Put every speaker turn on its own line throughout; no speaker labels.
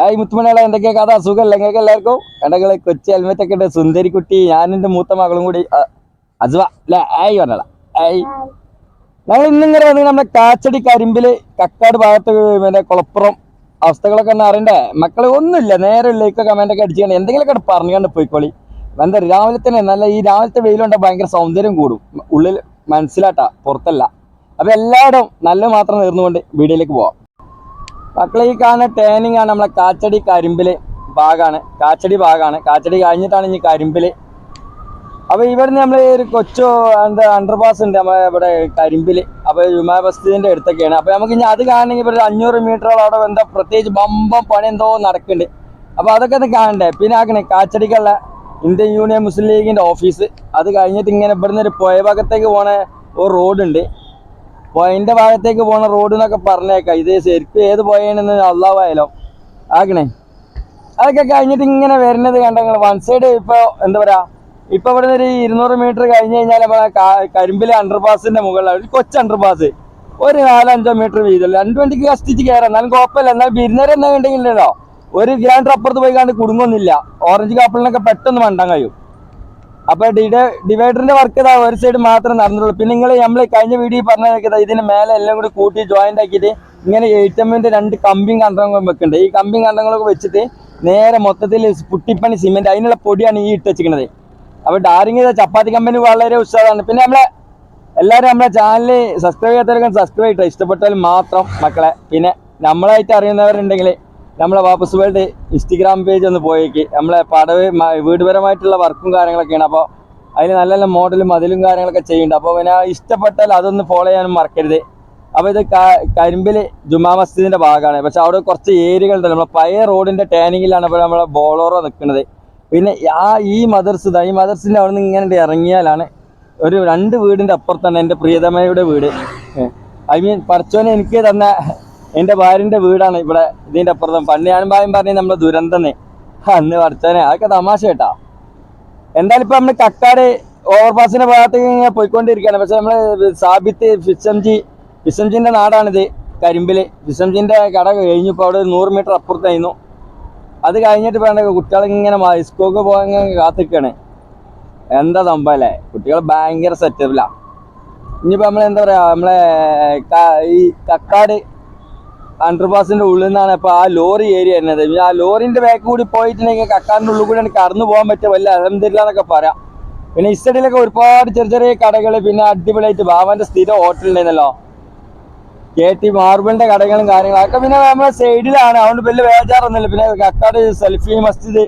ആയി മുത്തുമണികളെ എന്തൊക്കെയാ കഥ? സുഖമല്ല നിങ്ങൾക്ക് എല്ലാവർക്കും? കണ്ടകളെ കൊച്ചി ഹെൽമെറ്റ് ഒക്കെ ഉണ്ട് സുന്ദരിക്കുട്ടി ഞാൻ എന്റെ മൂത്ത മകളും കൂടി അസുവ അല്ലേ ആയി പറഞ്ഞടാ ആയി ഞങ്ങൾ ഇന്നിങ്ങനെ വന്ന് നമ്മുടെ കാച്ചടി കരിമ്പിൽ കക്കാട് ഭാഗത്ത് പിന്നെ കുളപ്പുറം അവസ്ഥകളൊക്കെ ഒന്ന് അറിയണ്ടേ? മക്കളെ ഒന്നുമില്ല നേരെ ഉള്ളിലേക്ക് കമന്റ് ഒക്കെ അടിച്ചുകൊണ്ട് എന്തെങ്കിലുമൊക്കെ പറഞ്ഞു കണ്ട് പോയിക്കോളി. എന്താ രാവിലെ തന്നെ നല്ല ഈ രാവിലത്തെ വെയിലുണ്ട ഭയങ്കര സൗന്ദര്യം കൂടും. ഉള്ളിൽ മനസ്സിലാട്ടാ പുറത്തല്ല. അപ്പൊ എല്ലായിടും നല്ല മാത്രം നേർന്നുകൊണ്ട് വീഡിയോയിലേക്ക് പോവാം. മക്കളെ ഈ കാണുന്ന ടേനിങ് ആണ് നമ്മളെ കാച്ചടി കരിമ്പിൽ ഭാഗമാണ് കാച്ചടി ഭാഗമാണ് കാച്ചടി കഴിഞ്ഞിട്ടാണ് ഇനി കരിമ്പിൽ. അപ്പൊ ഇവിടുന്ന് നമ്മൾ ഒരു കൊച്ചു എന്താ അണ്ടർപാസ് ഉണ്ട് നമ്മളെ ഇവിടെ കരിമ്പിൽ. അപ്പൊ ജുമാ ബസ്തിന്റെ അടുത്തൊക്കെയാണ്. അപ്പൊ നമുക്ക് ഇനി അത് കാണണമെങ്കിൽ ഇവിടെ ഒരു അഞ്ഞൂറ് മീറ്ററോളം അവിടെ എന്താ പ്രത്യേകിച്ച് ബമ്പം പണി എന്തോ നടക്കുന്നുണ്ട്. അപ്പൊ അതൊക്കെ ഒന്ന് കാണണ്ടേ? പിന്നെ ആക്കണേ കാച്ചടിക്കുള്ള ഇന്ത്യൻ യൂണിയൻ മുസ്ലിം ലീഗിന്റെ ഓഫീസ് അത് കഴിഞ്ഞിട്ട് ഇങ്ങനെ ഇവിടുന്ന് ഒരു പുഴ ഭാഗത്തേക്ക് പോണ ഒരു റോഡുണ്ട് പുഴന്റെ ഭാഗത്തേക്ക് പോണ റോഡ് എന്നൊക്കെ പറഞ്ഞേക്കാം. ഇത് ശരിക്കും ഏത് പുഴയാണെന്ന് അള്ളാവായാലോ. ആക്കണേ. അതൊക്കെ കഴിഞ്ഞിട്ട് ഇങ്ങനെ വരുന്നത് കണ്ട വൺ സൈഡ് ഇപ്പൊ എന്താ പറയാ? ഇപ്പൊ ഇവിടെ ഒരു ഇരുന്നൂറ് മീറ്റർ കഴിഞ്ഞ് കഴിഞ്ഞാൽ നമ്മളെ കരിമ്പിലെ അണ്ടർപാസിന്റെ മുകളിലാണ് ഒരു കൊച്ചു അണ്ടർപാസ് ഒരു നാലഞ്ചോ മീറ്റർ വീതം രണ്ട് വണ്ടിക്ക് കഷ്ടിച്ച് കയറാം എന്നാലും കുഴപ്പമില്ല. എന്നാൽ ബിരുന്നേരം എന്നാ ഉണ്ടെങ്കിലോ ഒരു ഗ്രാൻഡ് അപ്പുറത്ത് പോയി കണ്ട് കുടുങ്ങൊന്നില്ല ഓറഞ്ച് കാപ്പിളിനൊക്കെ പെട്ടെന്ന് മണ്ടാൻ കഴിയും. അപ്പൊ ഡിവൈ- ഡിവൈഡറിന്റെ വർക്ക് ഇതാ ഒരു സൈഡ് മാത്രമേ നടന്നുള്ളൂ. പിന്നെ നിങ്ങൾ നമ്മൾ കഴിഞ്ഞ വീഡിയോ പറഞ്ഞത് ഇതിന് മേലെ എല്ലാം കൂടി കൂട്ടി ജോയിന്റ് ആക്കിയിട്ട് ഇങ്ങനെ എയ്റ്റമ്മിന്റെ രണ്ട് കമ്പിയും കണ്ടങ്ങളും വെക്കുന്നുണ്ട് ഈ കമ്പിയും കണ്ടങ്ങളൊക്കെ വെച്ചിട്ട് നേരെ മൊത്തത്തിൽ പുട്ടിപ്പണി സിമെന്റ് അതിനുള്ള പൊടിയാണ് ഈ ഇട്ട് വെച്ചിരിക്കുന്നത് അപ്പൊ ഡാരിങ് ചപ്പാത്തി കമ്പനി വളരെ ഉത്സാഹമാണ് പിന്നെ നമ്മളെ എല്ലാവരും നമ്മളെ ചാനൽ സബ്സ്ക്രൈബ് ചെയ്യാത്തവരൊക്കെ സബ്സ്ക്രൈബ് ചെയ്യട്ടെ ഇഷ്ടപ്പെട്ടാൽ മാത്രം മക്കളെ. പിന്നെ നമ്മളായിട്ട് അറിയുന്നവരുണ്ടെങ്കിൽ നമ്മളെ വാപ്പസ് വേൾഡ് ഇൻസ്റ്റഗ്രാം പേജ് ഒന്ന് പോയേക്ക്. നമ്മളെ പടവ് വീടുപരമായിട്ടുള്ള വർക്കും കാര്യങ്ങളൊക്കെയാണ്. അപ്പോൾ അതിൽ നല്ല നല്ല മോഡലും അതിലും കാര്യങ്ങളൊക്കെ ചെയ്യുന്നുണ്ട്. അപ്പോൾ പിന്നെ ഇഷ്ടപ്പെട്ടാൽ അതൊന്ന് ഫോളോ ചെയ്യാനും മറക്കരുത്. അപ്പോൾ ഇത് കരിമ്പിൽ ജുമാ മസ്ജിദിന്റെ ഭാഗമാണ് പക്ഷെ അവിടെ കുറച്ച് ഏരിയകളുണ്ട് നമ്മളെ പഴയ റോഡിന്റെ ടേണിങ്ങിലാണ് ഇപ്പോൾ നമ്മളെ ബോളോറോ നിൽക്കുന്നത്. പിന്നെ ആ ഈ മദർസ് ഈ മദർസിന്റെ അവിടെ നിന്ന് ഇങ്ങനെ ഇറങ്ങിയാലാണ് ഒരു രണ്ട് വീടിന്റെ അപ്പുറത്താണ് എന്റെ പ്രിയതമയുടെ വീട്. ഐ മീൻ പറച്ചോനെ എനിക്ക് തന്ന എന്റെ ഭാര്യന്റെ വീടാണ് ഇവിടെ ഇതിന്റെ അപ്പുറത്തും. പണ്ട് ഞാനും ഭാര്യം പറഞ്ഞ നമ്മുടെ ദുരന്തന്ന്. അന്ന് പറച്ചോനെ അതൊക്കെ തമാശ കേട്ടാ. എന്തായാലും ഇപ്പൊ നമ്മൾ കക്കാട് ഓവർപാസിന്റെ ഭാഗത്തേക്ക് ഇങ്ങനെ പോയിക്കൊണ്ടിരിക്കുകയാണ്. പക്ഷെ നമ്മൾ സാബിത്ത് ഫിസംജി ഫിസംജിന്റെ നാടാണിത് കരിമ്പിൽ. ഫിസംജിന്റെ കട കഴിഞ്ഞു ഇപ്പൊ അവിടെ നൂറ് മീറ്റർ അപ്പുറത്തായിരുന്നു. അത് കഴിഞ്ഞിട്ട് വേണ്ട കുട്ടികൾ ഇങ്ങനെ സ്കൂൾക്ക് പോകാൻ കാത്തിക്കാണ് എന്താ തമ്പല്ലേ കുട്ടികൾ ഭയങ്കര സെറ്റപ്പിലാ ഇനിയിപ്പോ നമ്മൾ എന്താ പറയാ നമ്മളെ ഈ കക്കാട് അണ്ടർപാസിന്റെ ഉള്ളിൽ നിന്നാണ് ഇപ്പൊ ആ ലോറി ഏരിയ എന്നത് ആ ലോറിന്റെ ബാക്ക് കൂടി പോയിട്ടുണ്ടെങ്കിൽ കക്കാടിന്റെ ഉള്ളിൽ കൂടി കടന്നു പോകാൻ പറ്റിയ വല്ല അലഹമില്ല എന്നൊക്കെ പറയാം. പിന്നെ ഇസ്റ്റഡിയിലൊക്കെ ഒരുപാട് ചെറിയ ചെറിയ കടകൾ പിന്നെ അടിപൊളിയായിട്ട് ബാബാന്റെ സ്ഥിരം ഹോട്ടൽ ഉണ്ടായിരുന്നല്ലോ കെ ടി മാർബിളിന്റെ കടകളും കാര്യങ്ങളും അതൊക്കെ പിന്നെ നമ്മുടെ സൈഡിലാണ് അതുകൊണ്ട് വലിയ വേജാറൊന്നുമില്ല പിന്നെ കക്കാട് സെൽഫി മസ്ജിദ്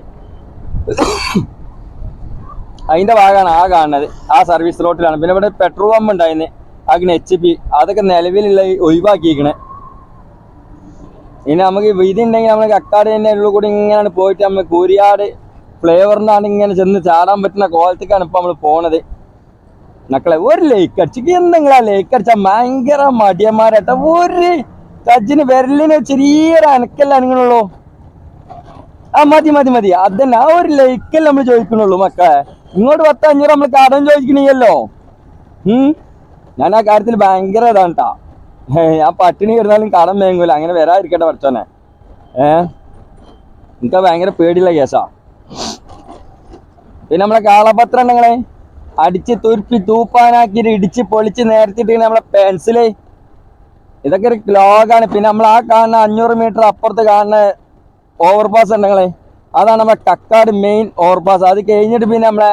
അതിന്റെ ഭാഗമാണ് ആ കാണുന്നത്. ആ സർവീസ് റോട്ടിലാണ് പിന്നെ ഇവിടെ പെട്രോൾ പമ്പ് ഉണ്ടായിരുന്നു. അങ്ങനെ എച്ച് പി അതൊക്കെ നിലവിലുള്ള ഈ ഒഴിവാക്കിയിരിക്കണേ. ഇനി നമുക്ക് ഇതുണ്ടെങ്കിൽ നമ്മൾ തന്നെ ഉള്ളു കൂടി ഇങ്ങനെ പോയിട്ട് നമ്മൾ കൂരിയാട് ഫ്ലേവറിനാണ് ഇങ്ങനെ ചെന്ന് ചാടാൻ പറ്റുന്ന കോലത്തേക്കാണ് ഇപ്പൊ നമ്മൾ പോണത്. മക്കളെ ഒരു ലേക്ക് അടിച്ചു എന്തെങ്കിലും ലേക്ക് അടിച്ചാൽ ഭയങ്കര മടിയന്മാരട്ടെ. ഒരു കജിന് വിരലിന് ചെറിയൊരു അനക്കല്ല അനങ്ങണുള്ളൂ ആ മതി മതി മതി. അതന്നെ ആ ഒരു ലൈക്കല്ലേ നമ്മൾ ചോദിക്കണുള്ളൂ മക്കളെ. ഇങ്ങോട്ട് പത്ത് അഞ്ഞൂറ് നമ്മൾ കടം ചോദിക്കണില്ലല്ലോ. ഞാൻ ആ കാര്യത്തിൽ ഭയങ്കര ഇതാണ് ട്ടാ. ഞാൻ പട്ടിണി കിടന്നാലും കടം വേങ്ങൂല അങ്ങനെ വരാതിരിക്കട്ടെ പഠിച്ചോനെ. ഏ? എനിക്ക് ഭയങ്കര പേടിയുള്ള കേസാ. പിന്നെ നമ്മളെ കാളപത്രം ഉണ്ടെങ്കിലേ അടിച്ച് തുരുപ്പി തൂപ്പാനാക്കിയിട്ട് ഇടിച്ച് പൊളിച്ച് നേരത്തിട്ട് നമ്മളെ പെൻസിൽ ഇതൊക്കെ ഒരു ലോകാണ് പിന്നെ നമ്മൾ ആ കാണുന്ന അഞ്ഞൂറ് മീറ്റർ അപ്പുറത്ത് കാണുന്ന ഓവർപാസ് ഉണ്ടെങ്കിലേ അതാണ് നമ്മളെ കക്കാട് മെയിൻ ഓവർപാസ് അത് കഴിഞ്ഞിട്ട് പിന്നെ നമ്മളെ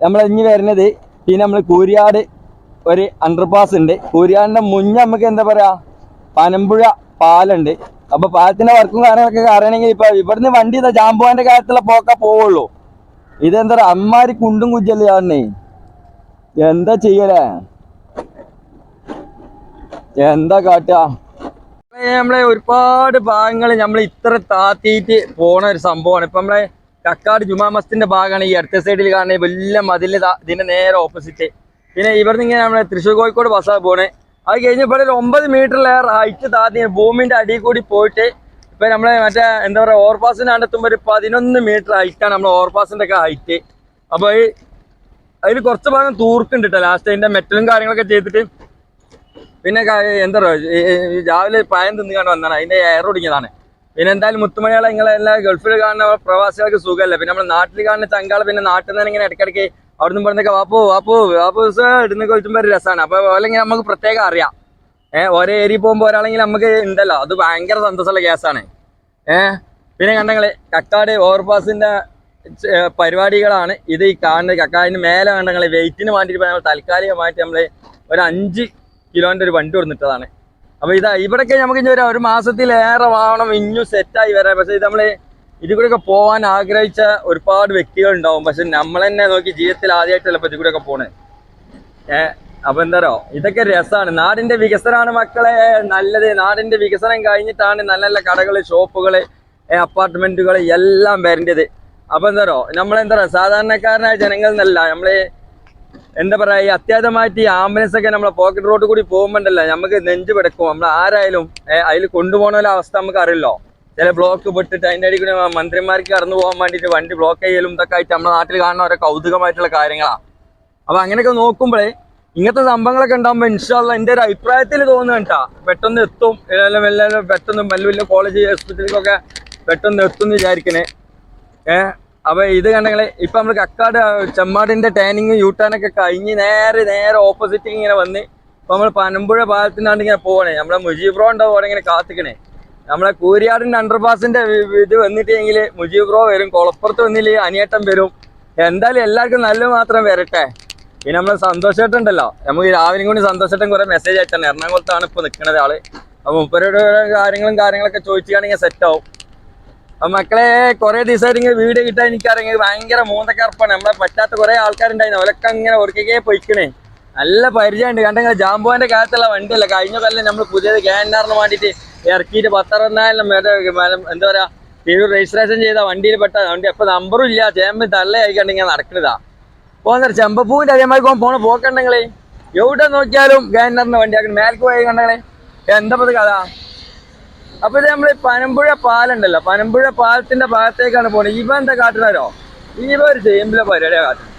നമ്മളെ ഇനി വരുന്നത് പിന്നെ നമ്മൾ കൂരിയാട് ഒരു അണ്ടർപാസ് ഉണ്ട്. കൂരിയാടിന്റെ മുന്നേ നമുക്ക് എന്താ പറയാ? പനമ്പുഴ പാലുണ്ട്. അപ്പൊ പാലത്തിന്റെ വർക്കും കാര്യങ്ങളൊക്കെ അറിയണമെങ്കിൽ ഇപ്പൊ ഇവിടുന്ന് വണ്ടി ഇതാ ജാമ്പുവാന്റെ കാര്യത്തിലുള്ള പോക്ക പോവുള്ളൂ. ഇതെന്താ പറയാ? അമ്മാരി കുണ്ടും കുജ്ജല്ലേ കാണണേ എന്താ ചെയ്യലേ? എന്താ കാട്ടുക നമ്മളെ ഒരുപാട് ഭാഗങ്ങൾ നമ്മൾ ഇത്ര താത്തിയിട്ട് പോണ ഒരു സംഭവമാണ്. ഇപ്പൊ നമ്മളെ കക്കാട് ജുമാ മസ്തിന്റെ ഭാഗമാണ് ഈ അടുത്ത സൈഡിൽ കാണുന്നത് വലിയ മതിൽ ദാ ഇതിന്റെ നേരെ ഓപ്പോസിറ്റ് പിന്നെ ഇവിടുന്ന് ഇങ്ങനെ നമ്മളെ തൃശ്ശൂർ കോഴിക്കോട് ബസ്സാണ് പോണേ. അത് കഴിഞ്ഞ് ഇവിടെ ഒരു ഒമ്പത് മീറ്ററിലേറെ ഹൈറ്റ് താത്തി ഭൂമിന്റെ അടിയിൽ കൂടി പോയിട്ട് ഇപ്പൊ നമ്മളെ മറ്റേ എന്താ പറയാ ഓവർപാസിന് കണ്ടെത്തുമ്പോ ഒരു പതിനൊന്ന് മീറ്റർ ഹൈറ്റാണ് നമ്മളെ ഓവർപാസിന്റെ ഒക്കെ ഹൈറ്റ് അപ്പൊ ഈ അതിൽ കുറച്ച് ഭാഗം തൂർക്കുണ്ട് ലാസ്റ്റ് അതിന്റെ മെറ്റലും കാര്യങ്ങളൊക്കെ ചെയ്തിട്ട്. പിന്നെ എന്താ പറയുക രാവിലെ പഴം തിന്നുകാണ്ട് വന്നതാണ്. അതിന്റെ എയർ ഒടിഞ്ഞതാണ്. പിന്നെ എന്തായാലും മുത്തുമണികളെ നിങ്ങളെല്ലാം ഗൾഫിൽ കാണുന്ന പ്രവാസികൾക്ക് സുഖമല്ല പിന്നെ നമ്മുടെ നാട്ടിൽ കാണുന്ന ചങ്കാൾ പിന്നെ നാട്ടിൽ നിന്ന് ഇങ്ങനെ ഇടയ്ക്കിടയ്ക്ക് അവിടെ നിന്ന് പറഞ്ഞൊക്കെ വാപ്പു വാപ്പോ വാപ്പു ഇടുന്ന ചോദിച്ചുമ്പോൾ ഒരു രസമാണ് അപ്പൊ അല്ലെങ്കിൽ നമുക്ക് പ്രത്യേകം അറിയാം. ഏഹ് ഓരോ ഏരിയ പോകുമ്പോൾ ഒരാളെങ്കിൽ നമുക്ക് ഉണ്ടല്ലോ. അത് ഭയങ്കര സന്തോഷമുള്ള കേസാണ് ഏഹ് പിന്നെ കണ്ടങ്ങൾ കക്കാട് ഓവർപാസിന്റെ പരിപാടികളാണ് ഇത് ഈ കാണുന്നത്. കക്കാടിന് മേലെ കണ്ടങ്ങൾ വെയിറ്റിന് വേണ്ടിയിട്ട് നമ്മൾ താൽക്കാലികമായിട്ട് നമ്മൾ ഒരു അഞ്ച് കിലോന്റെ ഒരു വണ്ടി കൊടുത്തിട്ടതാണ്. അപ്പൊ ഇതാ ഇവിടെ നമുക്ക് ഇനി ഒരു ഒരു മാസത്തിലേറെ വാങ്ങണം ഇഞ്ഞു സെറ്റായി വരാം. പക്ഷെ ഇത് നമ്മൾ ഇതിൽ പോകാൻ ആഗ്രഹിച്ച ഒരുപാട് വ്യക്തികൾ ഉണ്ടാവും പക്ഷെ നമ്മൾ തന്നെ നോക്കി ജീവിതത്തിൽ ആദ്യമായിട്ടല്ല ഇപ്പൊ ഇതിൽ ഒക്കെ പോണേ. ഏഹ് അപ്പൊ എന്താറോ ഇതൊക്കെ രസമാണ് നാടിന്റെ വികസനമാണ് മക്കളെ. നല്ലത്. നാടിന്റെ വികസനം കഴിഞ്ഞിട്ടാണ് നല്ല നല്ല കടകൾ ഷോപ്പുകൾ അപ്പാർട്ട്മെന്റുകൾ എല്ലാം വരേണ്ടത്. അപ്പൊ എന്താറോ നമ്മളെന്താ സാധാരണക്കാരനായ ജനങ്ങൾ എന്നല്ല നമ്മൾ എന്താ പറയാ? ഈ അത്യാവശ്യമായിട്ട് ഈ ആംബുലൻസ് ഒക്കെ നമ്മളെ പോക്കറ്റ് റോഡ് കൂടി പോകുമ്പോണ്ടല്ല നമുക്ക് നെഞ്ച് പിടക്കും. നമ്മൾ ആരായാലും അതിൽ കൊണ്ടുപോകുന്ന അവസ്ഥ നമുക്ക് അറിയില്ലോ ചില ബ്ലോക്ക് പെട്ടിട്ട് അതിന്റെ അടി കൂടി മന്ത്രിമാർക്ക് കടന്നു പോകാൻ വേണ്ടിയിട്ട് വണ്ടി ബ്ലോക്ക് ചെയ്യലും ഇതൊക്കെ ആയിട്ട് നമ്മുടെ നാട്ടിൽ കാണുന്ന ഓരോ കൗതുകമായിട്ടുള്ള കാര്യങ്ങളാണ് അപ്പൊ അങ്ങനെയൊക്കെ നോക്കുമ്പോഴേ ഇങ്ങനത്തെ സംഭവങ്ങളൊക്കെ ഉണ്ടാകുമ്പോൾ ഇൻഷാല്ല എന്റെ ഒരു അഭിപ്രായത്തിൽ തോന്നുന്നുണ്ട പെട്ടെന്ന് എത്തും. എല്ലാം എല്ലാവരും പെട്ടെന്ന് വലിയ വലിയ കോളേജ് ഹോസ്പിറ്റലിലേക്കൊക്കെ പെട്ടെന്ന് എത്തും എന്ന് വിചാരിക്കണേ. ഏഹ് അപ്പൊ ഇത് കണ്ടെങ്കിൽ ഇപ്പൊ നമ്മൾ കക്കാട് ചെമ്മാടിന്റെ ടേനിങ് യൂട്ടാനൊക്കെ കഴിഞ്ഞ് നേരെ നേരെ ഓപ്പോസിറ്റ് ഇങ്ങനെ വന്ന് ഇപ്പൊ നമ്മൾ പനമ്പുഴ പാലത്തിനാണ്ട് ഇങ്ങനെ പോകണേ നമ്മളെ മുജീബ് ബ്രോ ഉണ്ടാവും ഇങ്ങനെ കാത്തിക്കണേ. നമ്മളെ കൂരിയാടിന്റെ അണ്ടർപാസിന്റെ ഇത് വന്നിട്ടെങ്കിൽ മുജീബ് ബ്രോ വരും കൊളപ്പുറത്ത് വന്നില്ലേ അനിയേട്ടൻ വരും. എന്തായാലും എല്ലാവർക്കും നല്ല മാത്രം വരട്ടെ. പിന്നെ നമ്മളെ സന്തോഷമായിട്ടുണ്ടല്ലോ നമുക്ക് രാവിലെ കൂടി സന്തോഷമായിട്ടും കുറെ മെസ്സേജ് അയച്ചാണ്. എറണാകുളത്താണ് ഇപ്പൊ നിൽക്കുന്നത് ആൾ. അപ്പൊ മുപ്പരോട് കാര്യങ്ങളും കാര്യങ്ങളൊക്കെ ചോദിക്കുകയാണെങ്കിൽ സെറ്റ് ആവും. അപ്പൊ മക്കളെ കുറെ ദിവസമായിട്ട് ഇങ്ങനെ വീഡിയോ കിട്ടാൻ എനിക്കറിയാം. ഭയങ്കര മൂന്നക്കറപ്പാണ്. നമ്മളെ പറ്റാത്ത കുറെ ആൾക്കാരുണ്ടായിരുന്നു. അവരൊക്കെ ഇങ്ങനെ ഉറക്കേ പൊയ്ക്കണേ. നല്ല പരിചയമുണ്ട്. കണ്ടെങ്കിൽ ജാമ്പുവാന്റെ കാലത്തുള്ള വണ്ടിയല്ല? കഴിഞ്ഞ കൊല്ലം നമ്മൾ പുതിയത് ഗ്യാൻഡാറിന് വേണ്ടിയിട്ട് ഇറക്കിയിട്ട് പത്തറുപതിനായിരം എന്താ പറയാ തിരൂർ രജിസ്ട്രേഷൻ ചെയ്ത വണ്ടിയിൽ പെട്ട വണ്ടി അപ്പൊ നമ്പറും ഇല്ല. ചേമ്പ് ഇങ്ങനെ നടക്കണതാ. പോകുന്ന ചെമ്പപ്പൂവിന്റെ അതേമാതിരി പോകാൻ പോണ പോക്കണ്ടെങ്കിലേ എവിടെ നോക്കിയാലും ഗ്യാൻഡറിന്റെ വണ്ടി ആക്കണം മേൽക്ക് പോയി കണ്ടെങ്കിലേ എന്താ കഥ? അപ്പൊ ഇത് നമ്മൾ പനമ്പുഴ പാലുണ്ടല്ലോ പനമ്പുഴ പാലത്തിന്റെ ഭാഗത്തേക്കാണ് പോണത്. ഇവ എന്താ കാട്ടുന്നാരോ ഇവ ഒരു ചേമ്പിലെ പരിപാടിയാ കാട്ടുന്നത്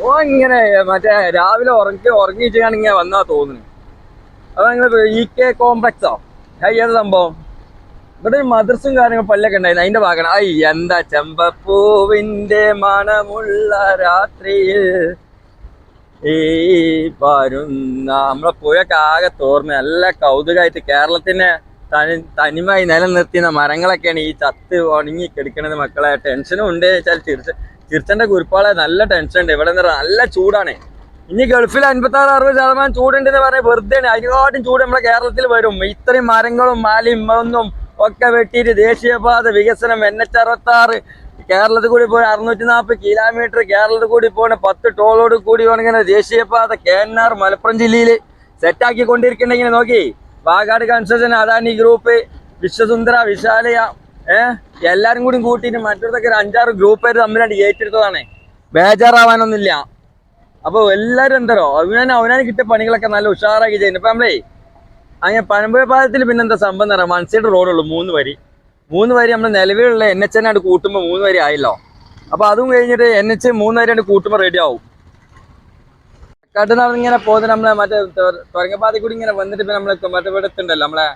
ഓ ഇങ്ങനെ മറ്റേ രാവിലെ ഉറങ്ങി ഉറങ്ങിയിട്ടാണ് ഇങ്ങനെ വന്നാ തോന്നുന്നു അതങ്ങനെ ഇ കെ കോംപ്ലക്സോ? ഏത് സംഭവം? ഇവിടെ ഒരു മദ്രസും കാര്യങ്ങളും പല്ലൊക്കെ ഉണ്ടായിരുന്നു. അതിന്റെ ഭാഗമാണ്. ഐ എന്താ ചെമ്പപ്പൂവിന്റെ മണമുള്ള രാത്രിയിൽ ഈ പരുന്ന നമ്മളെ പുഴയൊക്കെ ആകെ തോർന്ന് നല്ല കൗതുകമായിട്ട് കേരളത്തിനെ തനി തനിമായി നിലനിർത്തിയ മരങ്ങളൊക്കെയാണ് ഈ ചത്ത് ഉണങ്ങി കിടക്കണത് മക്കളെ. ടെൻഷനും ഉണ്ട്. വെച്ചാൽ ചിരിച്ച ചിരിച്ചന്റെ കുരുപ്പാളെ നല്ല ടെൻഷൻ ഉണ്ട് ഇവിടെ പറയാ നല്ല ചൂടാണ്. ഇനി ഗൾഫിൽ അൻപത്തി ആറ് അറുപത് ശതമാനം ചൂടുണ്ട് എന്ന് പറഞ്ഞാൽ വെറുതെ അതിനെക്കാട്ടും ചൂട് നമ്മളെ കേരളത്തിൽ വരും. ഇത്രയും മരങ്ങളും മാലയും ഒന്നും ഒക്കെ വെട്ടിയിട്ട് ദേശീയപാത വികസനം എൻ എച്ച് അറുപത്തി ആറ് കേരളത്തിൽ കൂടി പോയി അറുന്നൂറ്റി നാൽപ്പത് കിലോമീറ്റർ കേരളത്തിൽ കൂടി പോണ പത്ത് ടോളോട് കൂടി പോണെങ്കിൽ ദേശീയപാത കേന്നാർ മലപ്പുറം ജില്ലയിൽ സെറ്റാക്കി കൊണ്ടിരിക്കണ്ടെങ്കിൽ നോക്കി. വാഗാട് കൺസ്ട്രക്ഷൻ അദാനി ഗ്രൂപ്പ് വിശ്വസുന്ദര വിശാലയ ഏഹ് എല്ലാരും കൂടി കൂട്ടിയിട്ട് മറ്റൊരുത്തൊക്കെ ഒരു അഞ്ചാറ് ഗ്രൂപ്പുകാർ തമ്മിലായിട്ട് ഏറ്റെടുത്തതാണ്. ബേജാറാവാനൊന്നുമില്ല. അപ്പൊ എല്ലാരും എന്തോ അവനാൻ അവനാൻ കിട്ടിയ പണികളൊക്കെ നല്ല ഉഷാറാക്കി ചെയ്യുന്നു. അപ്പൊ നമ്മളേ അങ്ങനെ പനമ്പുഴ പാലത്തിൽ പിന്നെന്താ സംഭവം എന്ന് പറയാം മൺസൈഡ് റോഡുള്ളൂ മൂന്ന് വരി. മൂന്ന് വരി നമ്മൾ നിലവിലുള്ള എൻ എച്ച് എന്നാണ്ട് കൂട്ടുമ്പോൾ മൂന്ന് വരി ആയില്ലോ. അപ്പൊ അതും കഴിഞ്ഞിട്ട് എൻ എച്ച് മൂന്ന് വരി കൂട്ടുമ്പോൾ റെഡി ആവും. കട്ടുന്ന ഇങ്ങനെ പോകുന്നത് നമ്മളെ മറ്റേ തുരങ്കപാത കൂടി ഇങ്ങനെ വന്നിട്ട് പിന്നെ നമ്മളെ മറ്റേ നമ്മളെ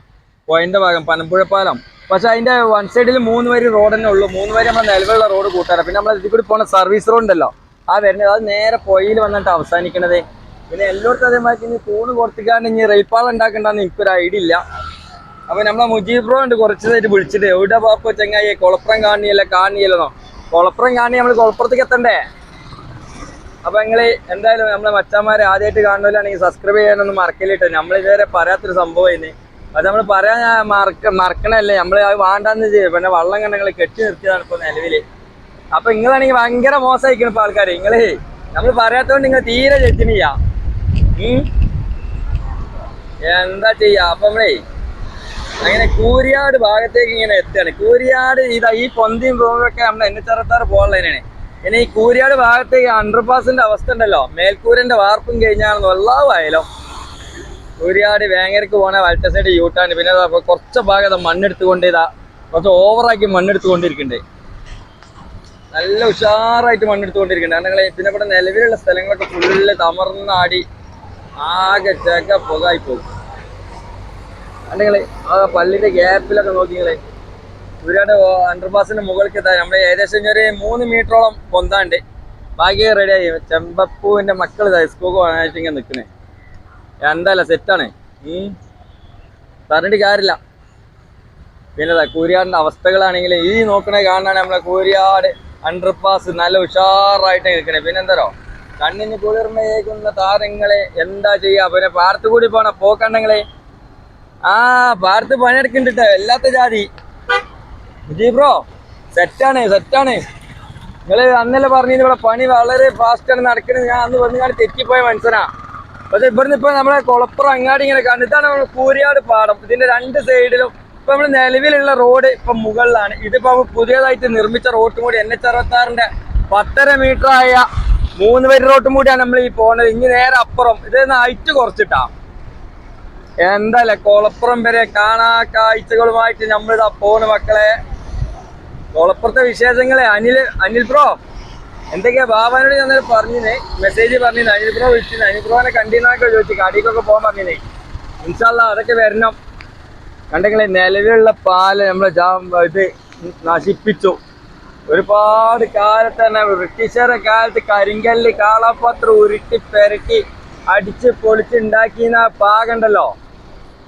പോയിന്റ് ഭാഗം പനമ്പുഴ പാലം. പക്ഷെ അതിന്റെ വൺ സൈഡിൽ മൂന്ന് വരി റോഡ് തന്നെ ഉള്ളൂ. മൂന്ന് വരി നമ്മളെ നിലവിലുള്ള റോഡ് കൂട്ടാറ് പിന്നെ നമ്മൾ ഇതിൽ കൂടി പോകുന്ന സർവീസ് റോഡ് ഉണ്ടല്ലോ. ആ വരുന്നത്. അത് നേരെ പുഴയിൽ വന്നിട്ട് അവസാനിക്കണത്. പിന്നെ എല്ലായിടത്തും അതേമാതിരി ഇനി തൂണ് കൊടുത്തിക്കാണ്ട് ഇനി റെയിൽപാളം ഉണ്ടാക്കണ്ടെന്ന് എനിക്കൊരു ഐഡിയ ഇല്ല. അപ്പൊ നമ്മളെ മുജീബ് ബ്രോ ഉണ്ട് നേരം വിളിച്ചിട്ട് എവിടെ പാപ്പ ചെങ്ങായി? കുളപ്പുറം കാണിയല്ല കാണിയല്ലെന്നോ? കുളപ്പുറം കാണി നമ്മൾ കുളപ്പുറത്തേക്ക് എത്തണ്ടേ? അപ്പൊ നിങ്ങൾ എന്തായാലും നമ്മളെ മച്ചാന്മാരെ ആദ്യമായിട്ട് കാണുന്നവരാണെങ്കിൽ സബ്സ്ക്രൈബ് ചെയ്യാനൊന്നും മറക്കലിട്ടോ നമ്മൾ ഇതുവരെ പറയാത്തൊരു സംഭവം അത് നമ്മൾ പറയാൻ മറക്ക മറക്കണല്ലേ? നമ്മൾ വേണ്ടാന്ന് ചെയ്യും പിന്നെ വള്ളം കണ്ട കെട്ടി നിർത്തിയതാണ് ഇപ്പൊ നിലവിൽ. അപ്പൊ നിങ്ങളാണെങ്കിൽ ഭയങ്കര മോശമായിരിക്കണം ഇപ്പൊ ആൾക്കാരെ. നിങ്ങൾ നമ്മൾ പറയാത്തോണ്ട് നിങ്ങൾ തീരെ ചെറ്റിനില്ല എന്താ ചെയ്യാ? അപ്പൊ നമ്മളേ അങ്ങനെ കൂരിയാട് ഭാഗത്തേക്ക് ഇങ്ങനെ എത്തുകയാണ്. കൂരിയാട് ഇതാ ഈ പൊന്തിയും റോഡൊക്കെ നമ്മൾ എന്നെ ചെറുത്താറ് പോകാനുള്ളതിനാണ്. പിന്നെ ഈ കൂരിയാട് ഭാഗത്തേക്ക് അണ്ടർപാസിന്റെ അവസ്ഥ ഉണ്ടല്ലോ. മേൽക്കൂരന്റെ വാർപ്പും കഴിഞ്ഞാണെന്ന് വല്ലാവായാലോ കൂരിയാട് വേങ്ങരക്ക് പോണ വലത്തെ സൈഡ് യൂട്ടാണ്. പിന്നെ കുറച്ച് ഭാഗത്ത് മണ്ണെടുത്തുകൊണ്ട് ഇതാ കുറച്ച് ഓവറാക്കി മണ്ണെടുത്തുകൊണ്ടിരിക്കുന്നുണ്ട്. നല്ല ഉഷാറായിട്ട് മണ്ണെടുത്തുകൊണ്ടിരിക്കുന്നുണ്ട്. കാരണം ഞങ്ങൾ പിന്നെ ഇവിടെ നിലവിലുള്ള സ്ഥലങ്ങളൊക്കെ ഫുള്ള് തമർന്നാടി. ആകെ ചെക്ക പുകായി പോകും. അല്ലെങ്കിൽ ആ പള്ളിന്റെ ഗ്യാപ്പിലൊക്കെ നോക്കി നിങ്ങളെ. ഇവരുടെ അണ്ടർപാസിന്റെ മുകളിലേക്ക് എത്താൻ നമ്മൾ ഏകദേശം ഒരു മൂന്ന് മീറ്ററോളം പൊന്താണ്ട്. ബാക്കി റെഡി ആയി. ചെമ്പപ്പൂവിന്റെ മക്കൾ സ്കൂക്ക് പോകാനായിട്ട് ഇങ്ങനെ നിൽക്കുന്നത് എന്തായാലും സെറ്റാണ് പറഞ്ഞിട്ട് കാര്യമില്ല. പിന്നെ കൂരിയാടിന്റെ അവസ്ഥകളാണെങ്കിൽ ഈ നോക്കണേ കാണാൻ നമ്മളെ കൂരിയാട് അണ്ടർപാസ് നല്ല ഉഷാറായിട്ട് നിൽക്കണേ പിന്നെ എന്തോ കണ്ണിന് കുളിർമയേകുന്ന താരങ്ങളെ എന്താ ചെയ്യാ? പിന്നെ പാർത്ത് കൂടി പോണ. പോക്കണ്ടങ്ങളെ ആ പാർത്ത് പണിയെടുക്കുന്നുണ്ട് എല്ലാത്ത ജാതി. ബ്രോ സെറ്റാണ് സെറ്റാണ്. നിങ്ങൾ അന്നല്ലേ പറഞ്ഞിരുന്നു ഇവിടെ പണി വളരെ ഫാസ്റ്റ് ആണ് നടക്കുന്നത് ഞാൻ അന്ന് വന്ന് കാണി തെറ്റിപ്പോയ മനസ്സനാ പക്ഷെ ഇവിടുന്ന് ഇപ്പൊ നമ്മളെ കുളപ്പുറം അങ്ങാടി ഇങ്ങനെ കണ്ടിട്ടാണ് നമ്മൾ കൂരിയാട് പാടം. ഇതിന്റെ രണ്ട് സൈഡിലും ഇപ്പൊ നമ്മൾ നിലവിലുള്ള റോഡ് ഇപ്പൊ മുകളിലാണ്. ഇതിപ്പോ പുതിയതായിട്ട് നിർമ്മിച്ച റോഡും കൂടി എൻ എച്ച് അറുപത്താറിന്റെ പത്തര മീറ്റർ ആയ മൂന്ന് വരി റോട്ടും കൂടിയാണ് നമ്മൾ ഈ പോണത്. ഇനി നേരെ അപ്പുറം. ഇത് ഹൈറ്റ് കുറച്ചിട്ടാ. എന്തല്ലേ കൊളപ്പുറം വരെ കാണാ കാഴ്ചകളുമായിട്ട് നമ്മളിതാ പോണ് മക്കളെ. കൊളപ്പുറത്തെ വിശേഷങ്ങളെ അനിൽ അനിൽ ബ്രോ. എന്തൊക്കെയാ? ബാബാനോട് ഞാൻ പറഞ്ഞിനെ. മെസ്സേജ് പറഞ്ഞിന്. അനിൽ ബ്രോ വിളിച്ചിന്. അനിൽ ബ്രോനെ കണ്ടീന്നൊക്കെ ചോദിച്ചു. കടിക്കൊക്കെ പോകാൻ പറഞ്ഞിനെ. ഇൻഷാല്ല അതൊക്കെ വരണം. കണ്ടെങ്കിലേ നിലവിലുള്ള പാൽ നമ്മളെ ഇത് നശിപ്പിച്ചു. ഒരുപാട് കാലത്ത് തന്നെ ബ്രിട്ടീഷുകാരുടെ കാലത്ത് കരിങ്കല്ല് കാളാപാത്രം ഉരുട്ടി പെരട്ടി അടിച്ച് പൊളിച്ച് ഉണ്ടാക്കിന്ന പാകണ്ടല്ലോ?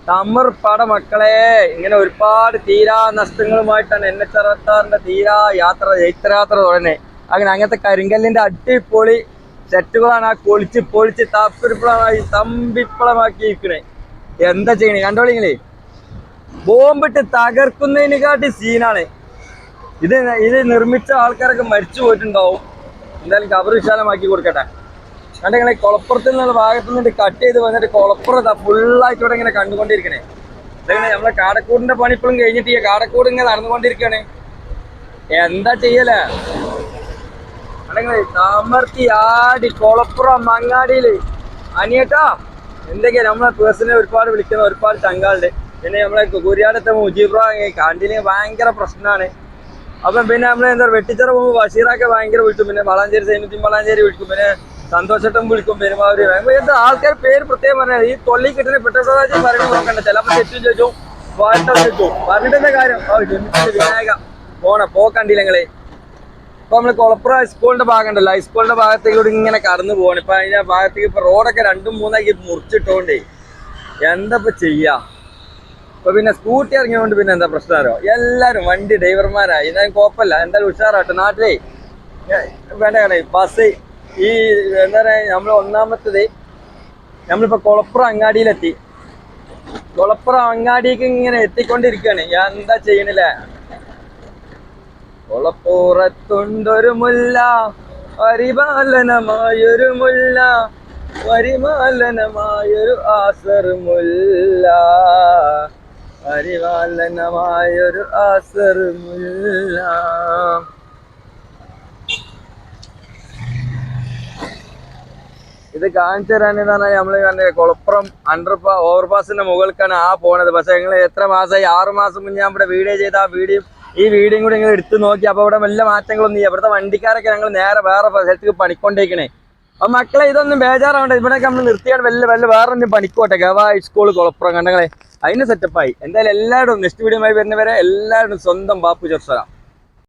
തമർ പട മക്കളെ ഇങ്ങനെ ഒരുപാട് തീരാ നഷ്ടങ്ങളുമായിട്ടാണ് എൻ എച്ച് അറുപത്താറിന്റെ തീരാ യാത്ര ചൈത്രയാത്ര തുടങ്ങി. അങ്ങനെ അങ്ങനത്തെ കരിങ്കല്ലിന്റെ അടിപൊളി സെറ്റുകളാണ് ആ കൊളിച്ച് പൊളിച്ച് തപ്പിരിപ്പളമായി തമ്പിപ്പളമാക്കി ഇരിക്കണേ എന്താ ചെയ്യണേ? കണ്ടോളിങ്ങളേ? ബോംബിട്ട് തകർക്കുന്നതിനെക്കാട്ടി സീനാണ് ഇത് ഇത് നിർമ്മിച്ച ആൾക്കാരൊക്കെ മരിച്ചു പോയിട്ടുണ്ടാവും. എന്തായാലും കബർ വിശാലമാക്കി കൊടുക്കട്ടെ. കണ്ട ഇങ്ങനെ കുളപ്പുറത്ത് നിന്നുള്ള ഭാഗത്ത് നിന്നിട്ട് കട്ട് ചെയ്ത് വന്നിട്ട് കുളപ്പുറത്താ ഫുള്ളായിട്ട് ഇവിടെ ഇങ്ങനെ കണ്ടുകൊണ്ടിരിക്കണേ. ഇതങ്ങനെ നമ്മളെ കാടക്കൂടിന്റെ പണി ഇപ്പോഴും കഴിഞ്ഞിട്ട് ഈ കാടക്കൂട് ഇങ്ങനെ നടന്നുകൊണ്ടിരിക്കണേ എന്താ ചെയ്യലേ? അല്ലെങ്കിൽ താമർത്തി ആടി കുളപ്പുറം മങ്ങാടിയിൽ അനിയേട്ടാ എന്തൊക്കെയാ? നമ്മളെ പേഴ്സണെ ഒരുപാട് വിളിക്കുന്ന ഒരുപാട് ചങ്കാളുണ്ട്. പിന്നെ നമ്മളെ കുരിയാടത്തെ മുജീബ്രാങ് കാണ്ടിന് ഭയങ്കര പ്രശ്നമാണ് അപ്പം പിന്നെ നമ്മൾ എന്താ വെട്ടിച്ചിറ പോകുമ്പോൾ ബഷീറൊക്കെ ഭയങ്കര വിളിക്കും. പിന്നെ വളാഞ്ചേരി സൈന്യത്തിൽ വളാഞ്ചേരി വിളിക്കും. പിന്നെ സന്തോഷട്ടം വിളിക്കും പെരുമാവൂര് എന്താ ആൾക്കാർ പേര് പ്രത്യേകം പറഞ്ഞത് ഈ തൊള്ളി കിട്ടുന്ന പെട്രോളാജി പറഞ്ഞു നോക്കണ്ട ചിലപ്പോൾ തെറ്റും ചോദിച്ചു വാട്ടം പറഞ്ഞിട്ട് കാര്യം? വിനായക. പോണ പോക്കണ്ടില്ലെങ്ങളെ ഇപ്പൊ നമ്മൾ കൊളപ്പുറ ഹൈസ്കൂളിന്റെ ഭാഗം ഉണ്ടല്ലോ ഹൈസ്കൂളിന്റെ ഭാഗത്തേക്കൂടെ ഇങ്ങനെ കടന്നു പോകണം ഇപ്പൊ അതിന്റെ ഭാഗത്തേക്ക് ഇപ്പൊ റോഡൊക്കെ രണ്ടും മൂന്നാക്കി മുറിച്ചിട്ടോണ്ടേ എന്താ ഇപ്പൊ ചെയ്യാ? ഇപ്പൊ പിന്നെ സ്കൂട്ടി ഇറങ്ങിയോണ്ട് പിന്നെ എന്താ പ്രശ്നമാരോ എല്ലാരും വണ്ടി ഡ്രൈവർമാരായി. എന്തായാലും കുഴപ്പമില്ല. എന്തായാലും ഉഷാറാട്ടെ നാട്ടിലേ വേണ്ട വേണ്ട ബസ് ഈ എന്താ പറയാ നമ്മൾ ഒന്നാമത്തത് നമ്മളിപ്പോ കൊളപ്പുറം അങ്ങാടിയിലെത്തി. കൊളപ്പുറം അങ്ങാടിക്ക് ഇങ്ങനെ എത്തിക്കൊണ്ടിരിക്കുകയാണ്. ഞാൻ എന്താ ചെയ്യണില്ലേ? കൊളപ്പുറത്തുണ്ടൊരു മുല്ല പരിപാലനമായൊരു മുല്ല പരിപാലനമായൊരു ആസർ മുല്ല. പരിപാലനമായൊരു ആസറുമില്ല. മുല്ല ഇത് കാണിച്ചു തരാനെന്ന് പറഞ്ഞാൽ നമ്മൾ കണ്ട കൊളപ്പുറം അണ്ടർ ഓവർപാസിന്റെ മുകൾക്കാണ് ആ പോണത്. പക്ഷെ നിങ്ങൾ എത്ര മാസമായി ആറ് മാസം മുന്നേ ഇവിടെ വീഡിയോ ചെയ്ത ആ വീഡിയോ ഈ വീഡിയോ കൂടി നിങ്ങൾ എടുത്തു നോക്കി. അപ്പൊ ഇവിടെ വല്ല മാറ്റങ്ങളൊന്നും ഇല്ല. ഇവിടുത്തെ വണ്ടിക്കാരൊക്കെ ഞങ്ങൾ നേരെ വേറെ സ്ഥലത്തേക്ക് പണിക്കൊണ്ടേക്കണേ അപ്പൊ മക്കളെ ഇതൊന്നും ബേജാറാവണ്ട. ഇവിടെയൊക്കെ നമ്മൾ നിർത്തിയാണ് വല്ല വല്ല വേറെ ഒന്നും പണിക്കോട്ടെ. ഗവ സ്കൂൾ കുളപ്പുറം. കണ്ടങ്ങളെ അതിന് സെറ്റപ്പായി എന്തായാലും എല്ലാവരും നെക്സ്റ്റ് വീഡിയോ ആയി വരുന്നവരെ എല്ലാവരും സ്വന്തം ബാപ്പു ചെറുസല